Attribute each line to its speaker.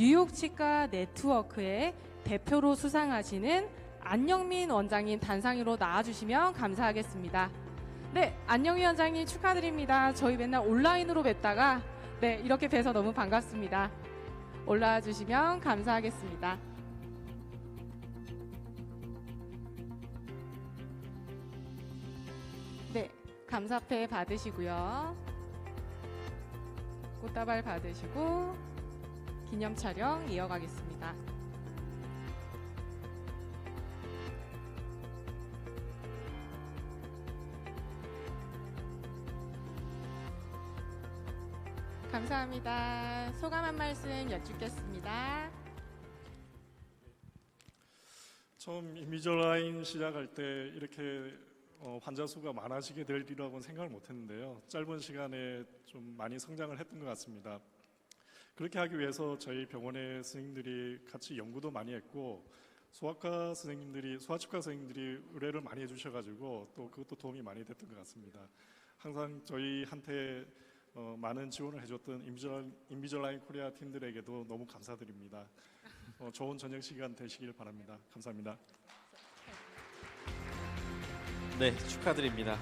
Speaker 1: 뉴욕 치과 네트워크의 대표로 수상하시는 안영민 원장님 단상위로 나와주시면 감사하겠습니다. 네, 안영민 원장님 축하드립니다. 저희 맨날 온라인으로 뵀다가 네, 이렇게 뵈서 너무 반갑습니다. 올라와 주시면 감사하겠습니다. 네, 감사패 받으시고요. 꽃다발 받으시고 기념 촬영 이어가겠습니다. 감사합니다. 소감 한 말씀 여쭙겠습니다.
Speaker 2: 처음 인비저라인 시작할 때 이렇게 어, 환자 수가 많아지게 되리라고는 생각을 못했는데요. 짧은 시간에 좀 많이 성장을 했던 것 같습니다. 그렇게 하기 위해서 저희 병원의 선생님들이 같이 연구도 많이 했고 소아과 선생님들이 소아치과 선생님들이 의뢰를 많이 해주셔가지고 또 그것도 도움이 많이 됐던 것 같습니다. 항상 저희한테 어, 많은 지원을 해줬던 인비저라인, 인비저라인 코리아 팀들에게도 너무 감사드립니다. 어, 좋은 저녁 시간 되시길 바랍니다. 감사합니다.
Speaker 3: 네, 축하드립니다.